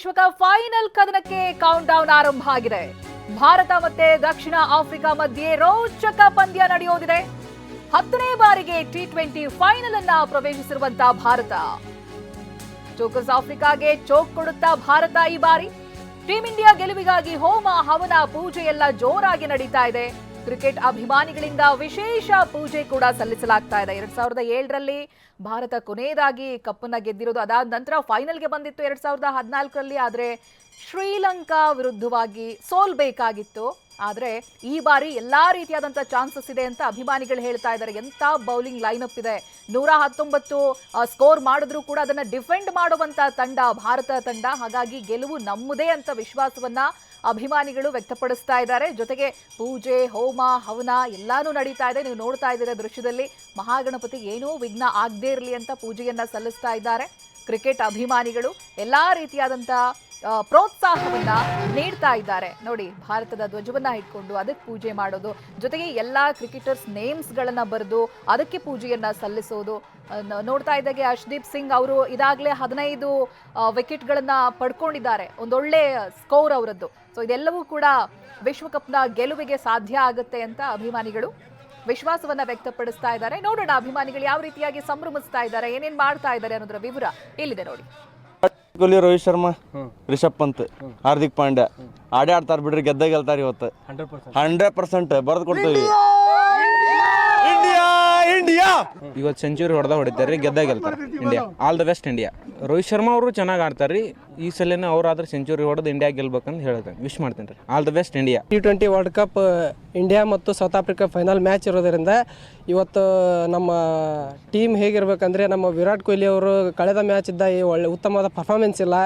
ವಿಶ್ವಕಪ್ final ಕದನಕ್ಕೆ count down ಆರಂಭ ಆಗಿದೆ. ಭಾರತ ಮತ್ತೆ ದಕ್ಷಿಣ ಆಫ್ರಿಕಾ ಮಧ್ಯೆ ರೋಚಕ ಪಂದ್ಯ ನಡೆಯೋದಿದೆ. ಹತ್ತನೇ ಬಾರಿಗೆ ಟಿ ಟ್ವೆಂಟಿ ಫೈನಲ್ ಅನ್ನ ಪ್ರವೇಶಿಸಿರುವಂತಹ ಭಾರತ. ಚೋಕಸ್ ಆಫ್ರಿಕಾಗೆ ಚೋಕ್ ಕೊಡುತ್ತಾ ಭಾರತ ಈ ಬಾರಿ. ಟೀಂ ಇಂಡಿಯಾ ಗೆಲುವಿಗಾಗಿ ಹೋಮ ಹವನ ಪೂಜೆ ಎಲ್ಲ ಜೋರಾಗಿ ನಡೀತಾ ಇದೆ. ಕ್ರಿಕೆಟ್ ಅಭಿಮಾನಿಗಳಿಂದ ವಿಶೇಷ ಪೂಜೆ ಕೂಡ ಸಲ್ಲಿಸಲಾಗ್ತಾ ಇದೆ. ಎರಡ್ ಸಾವಿರದ ಏಳರಲ್ಲಿ ಭಾರತ ಕೊನೆಯದಾಗಿ ಕಪ್ಪನ್ನ ಗೆದ್ದಿರೋದು. ಅದಾದ ನಂತರ ಫೈನಲ್ಗೆ ಬಂದಿತ್ತು ಎರಡ್ ಸಾವಿರದ ಹದಿನಾಲ್ಕರಲ್ಲಿ, ಆದರೆ ಶ್ರೀಲಂಕಾ ವಿರುದ್ಧವಾಗಿ ಸೋಲ್ಬೇಕಾಗಿತ್ತು. ಆದ್ರೆ ಈ ಬಾರಿ ಎಲ್ಲಾ ರೀತಿಯಾದಂಥ ಚಾನ್ಸಸ್ ಇದೆ ಅಂತ ಅಭಿಮಾನಿಗಳು ಹೇಳ್ತಾ ಇದ್ದಾರೆ. ಎಂತ ಬೌಲಿಂಗ್ ಲೈನ್ ಇದೆ. ನೂರ ಹತ್ತೊಂಬತ್ತು ಸ್ಕೋರ್ ಮಾಡಿದ್ರು ಕೂಡ ಅದನ್ನ ಡಿಫೆಂಡ್ ಮಾಡುವಂಥ ತಂಡ ಭಾರತ ತಂಡ. ಹಾಗಾಗಿ ಗೆಲುವು ನಮ್ಮದೇ ಅಂತ ವಿಶ್ವಾಸವನ್ನ ಅಭಿಮಾನಿಗಳು ವ್ಯಕ್ತಪಡಿಸ್ತಾ ಇದ್ದಾರೆ. ಜೊತೆಗೆ ಪೂಜೆ ಹೋಮ ಹವನ ಎಲ್ಲಾನು ನಡೀತಾ ಇದೆ. ನೀವು ನೋಡ್ತಾ ಇದ್ದೀರಾ ದೃಶ್ಯದಲ್ಲಿ. ಮಹಾಗಣಪತಿ ಏನೂ ವಿಘ್ನ ಆಗದೇ ಇರಲಿ ಅಂತ ಪೂಜೆಯನ್ನ ಸಲ್ಲಿಸ್ತಾ ಇದ್ದಾರೆ. ಕ್ರಿಕೆಟ್ ಅಭಿಮಾನಿಗಳು ಎಲ್ಲಾ ರೀತಿಯಾದಂತ ಆ, ಪ್ರೋತ್ಸಾಹವನ್ನ ನೀಡ್ತಾ ಇದ್ದಾರೆ. ನೋಡಿ, ಭಾರತದ ಧ್ವಜವನ್ನ ಇಟ್ಕೊಂಡು ಅದಕ್ಕೆ ಪೂಜೆ ಮಾಡೋದು, ಜೊತೆಗೆ ಎಲ್ಲಾ ಕ್ರಿಕೆಟರ್ಸ್ ನೇಮ್ಸ್ ಗಳನ್ನ ಬರೆದು ಅದಕ್ಕೆ ಪೂಜೆಯನ್ನ ಸಲ್ಲಿಸೋದು ನೋಡ್ತಾ ಇದ್ದಾಗೆ ಹರ್ಷದೀಪ್ ಸಿಂಗ್ ಅವರು ಇದಾಗಲೇ ಹದಿನೈದು ವಿಕೆಟ್ ಗಳನ್ನ ಪಡ್ಕೊಂಡಿದ್ದಾರೆ. ಒಂದೊಳ್ಳೆ ಸ್ಕೋರ್ ಅವರದ್ದು. ಸೊ ಇದೆಲ್ಲವೂ ಕೂಡ ವಿಶ್ವಕಪ್ನ ಗೆಲುವಿಗೆ ಸಾಧ್ಯ ಆಗುತ್ತೆ ಅಂತ ಅಭಿಮಾನಿಗಳು ವಿಶ್ವಾಸವನ್ನ ವ್ಯಕ್ತಪಡಿಸ್ತಾ ಇದ್ದಾರೆ. ನೋಡೋಣ, ಅಭಿಮಾನಿಗಳು ಯಾವ ರೀತಿಯಾಗಿ ಸಂಭ್ರಮಿಸ್ತಾ ಇದ್ದಾರೆ, ಏನೇನ್ ಮಾಡ್ತಾ ಇದ್ದಾರೆ ಅನ್ನೋದರ ವಿವರ ಇಲ್ಲಿದೆ ನೋಡಿ. ಕೊಹ್ಲಿ ರೋಹಿತ್ ಶರ್ಮಾ ರಿಷಬ್ ಪಂತ್ ಹಾರ್ದಿಕ್ ಪಾಂಡ್ಯ. ಆಡೇ ಆಡ್ತಾರ ಬಿಡ್ರಿ ಗೆದ್ದ ಗೆಲ್ತಾರ ಇವತ್ತು. Hundred percent. ಬರೆದು ಕೊಡ್ತೀವಿ. ಇಂಡಿಯಾ! ಇಂಡಿಯಾ ಇವತ್ತು ಸೆಂಚುರಿ ಹೊಡೆದ ಹೊಡಿತಾರೆ ರೀ ಗೆದ್ದ ಗೆಲ್ತಾರೆ. India. All the best India. Rohit Sharma ಅವರು ಚೆನ್ನಾಗಿ ಆಡ್ತಾರೆ ರೀ ಈ ಸಲನೇ ಅವ್ರಾದ್ರೆ ಸೆಂಚುರಿ ಹೊಡೆದು ಇಂಡಿಯಾ ಗೆಲ್ಬೇಕಂತ ಹೇಳ್ತೇನೆ ವಿಶ್ ಮಾಡ್ತೇನೆ ರೀ. All the best India T twenty world cup India ಮತ್ತು ಸೌತ್ ಆಫ್ರಿಕಾ ಫೈನಲ್ ಮ್ಯಾಚ್ ಇರೋದರಿಂದ ಇವತ್ತು ನಮ್ಮ ಟೀಮ್ ಹೇಗಿರ್ಬೇಕಂದ್ರೆ ನಮ್ಮ ವಿರಾಟ್ ಕೊಹ್ಲಿ ಅವರು ಕಳೆದ ಮ್ಯಾಚ್ ಇದ್ದ ಈ ಒಳ್ಳೆ ಉತ್ತಮವಾದ ಪರ್ಫಾರ್ಮೆನ್ಸ್ ಇಲ್ಲ.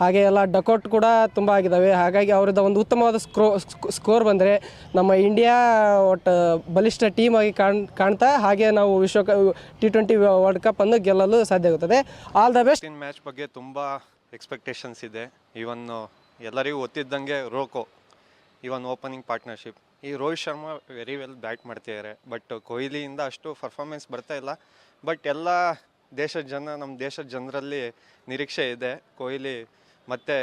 ಹಾಗೆ ಎಲ್ಲ ಡಕೌಟ್ ಕೂಡ ತುಂಬ ಆಗಿದ್ದಾವೆ ಹಾಗಾಗಿ ಅವರದ ಒಂದು ಉತ್ತಮವಾದ ಸ್ಕ್ರೋ ಸ್ಕೋರ್ ಬಂದರೆ ನಮ್ಮ ಇಂಡಿಯಾ ಒಟ್ಟು ಬಲಿಷ್ಠ ಟೀಮ್ ಆಗಿ ಕಾಣ್ ಕಾಣ್ತಾ ಹಾಗೆ ನಾವು ವಿಶ್ವ ಟಿ ಟ್ವೆಂಟಿ ವರ್ಲ್ಡ್ ಕಪ್ ಅನ್ನು ಗೆಲ್ಲಲು ಸಾಧ್ಯ ಆಗುತ್ತದೆ ಆಲ್ ದ ಬೆಸ್ಟ್ ಮ್ಯಾಚ್ ಬಗ್ಗೆ ತುಂಬ ಎಕ್ಸ್ಪೆಕ್ಟೇಷನ್ಸ್ ಇದೆ. ಇವನ್ ಎಲ್ಲರಿಗೂ ಗೊತ್ತಿದ್ದಂಗೆ ರೋಕೋ ಇವನ್ ಓಪನಿಂಗ್ ಪಾರ್ಟ್ನರ್ಶಿಪ್ ಈ Rohit Sharma very well bat ಮಾಡ್ತಿದ್ದಾರೆ. ಬಟ್ ಕೊಹ್ಲಿಯಿಂದ ಅಷ್ಟು ಪರ್ಫಾರ್ಮೆನ್ಸ್ ಬರ್ತಾ ಇಲ್ಲ. ಬಟ್ ಎಲ್ಲ ದೇಶದ ಜನ ನಮ್ಮ ದೇಶದ ಜನರಲ್ಲಿ ನಿರೀಕ್ಷೆ ಇದೆ. ಕೊಹ್ಲಿ ಮತ್ತೆ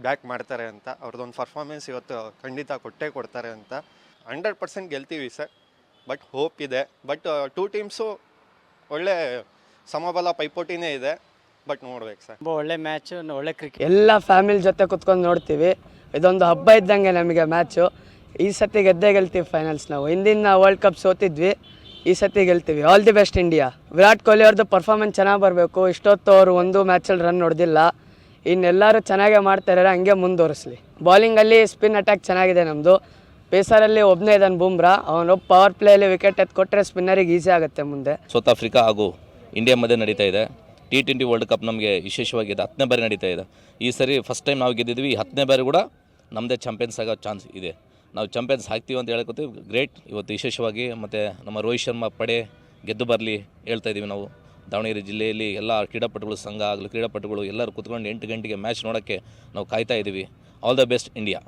ಬ್ಯಾಕ್ ಮಾಡ್ತಾರೆ ಅಂತ. ಅವ್ರದ್ದೊಂದು ಪರ್ಫಾರ್ಮೆನ್ಸ್ ಇವತ್ತು ಖಂಡಿತ ಕೊಟ್ಟೇ ಕೊಡ್ತಾರೆ ಅಂತ. ಹಂಡ್ರೆಡ್ ಪರ್ಸೆಂಟ್ ಗೆಲ್ತೀವಿ ಸರ್. ಬಟ್ ಹೋಪ್ ಇದೆ. ಬಟ್ ಟೂ ಟೀಮ್ಸು ಒಳ್ಳೆ ಸಮಬಲ ಪೈಪೋಟಿನೇ ಇದೆ. ಬಟ್ ನೋಡ್ಬೇಕು ಸರ್. ತುಂಬ ಒಳ್ಳೆ ಮ್ಯಾಚ್ ಒಳ್ಳೆ ಕ್ರಿಕೆಟ್ ಎಲ್ಲ ಫ್ಯಾಮಿಲಿ ಜೊತೆ ಕುತ್ಕೊಂಡು ನೋಡ್ತೀವಿ. ಇದೊಂದು ಹಬ್ಬ ಇದ್ದಂಗೆ ನಮಗೆ ಮ್ಯಾಚು. ಈ ಸತಿ ಗೆದ್ದೇ ಗೆಲ್ತೀವಿ ಫೈನಲ್ಸ್ ನಾವು. ಹಿಂದಿನ ವರ್ಲ್ಡ್ ಕಪ್ ಸೋತಿದ್ವಿ. ಈ ಸತಿ ಗೆಲ್ತೀವಿ. All the best India Virat Kohli ಅವ್ರದ್ದು ಪರ್ಫಾರ್ಮೆನ್ಸ್ ಚೆನ್ನಾಗಿ ಬರಬೇಕು. ಇಷ್ಟೊತ್ತು ಅವರು ಒಂದು ಮ್ಯಾಚಲ್ಲಿ ರನ್ ಹೊಡೆದಿಲ್ಲ. ಇನ್ನೆಲ್ಲರೂ ಚೆನ್ನಾಗೇ ಮಾಡ್ತಾರೆ ಹಂಗೆ ಮುಂದುವರಿಸ್ಲಿ. ಬೌಲಿಂಗಲ್ಲಿ ಸ್ಪಿನ್ ಅಟ್ಯಾಕ್ ಚೆನ್ನಾಗಿದೆ ನಮ್ಮದು ಪೇಸರಲ್ಲಿ ಒಬ್ಬನೇ ಇದ್ದಾನೆ ಬೂಮ್ರಾ. ಅವನೊಬ್ಬ ಪವರ್ ಪ್ಲೇಯಲ್ಲಿ ವಿಕೆಟ್ ಎತ್ಕೊಟ್ರೆ ಕೊಟ್ಟರೆ ಸ್ಪಿನ್ನರಿಗೆ ಈಸಿ ಆಗುತ್ತೆ ಮುಂದೆ. ಸೌತ್ ಆಫ್ರಿಕಾ ಹಾಗೂ ಇಂಡಿಯಾ ಮಧ್ಯೆ ನಡೀತಾ ಇದೆ. ಟಿ ಟ್ವೆಂಟಿ ವರ್ಲ್ಡ್ ಕಪ್ ನಮಗೆ ವಿಶೇಷವಾಗಿ ಇದೆ ಹತ್ತನೇ ಬಾರಿ ನಡೀತಾ ಇದೆ. ಈ ಸರಿ ಫಸ್ಟ್ ಟೈಮ್ ನಾವು ಗೆದ್ದಿದ್ವಿ ಹತ್ತನೇ ಬಾರಿ ಕೂಡ ನಮ್ಮದೇ ಚಾಂಪಿಯನ್ಸ್ ಆಗೋ ಚಾನ್ಸ್ ಇದೆ. ನಾವು ಚಾಂಪಿಯನ್ಸ್ ಹಾಕ್ತೀವಿ ಅಂತ ಹೇಳ್ಕೊತೀವಿ ಗ್ರೇಟ್ ಇವತ್ತು ವಿಶೇಷವಾಗಿ ಮತ್ತು ನಮ್ಮ ರೋಹಿತ್ ಶರ್ಮಾ ಪಡೆ ಗೆದ್ದು ಬರಲಿ ಹೇಳ್ತಾ ಇದ್ದೀವಿ ನಾವು. ದಾವಣಗೆರೆ ಜಿಲ್ಲೆಯಲ್ಲಿ ಎಲ್ಲ ಕ್ರೀಡಾಪಟುಗಳು, ಸಂಘ ಆಗಲಿ, ಕ್ರೀಡಾಪಟುಗಳು ಎಲ್ಲರೂ ಕುತ್ಕೊಂಡು ಎಂಟು ಗಂಟೆಗೆ ಮ್ಯಾಚ್ ನೋಡೋಕ್ಕೆ ನಾವು ಕಾಯ್ತಾ ಇದ್ದೀವಿ ಆಲ್ ದ ಬೆಸ್ಟ್ ಇಂಡಿಯಾ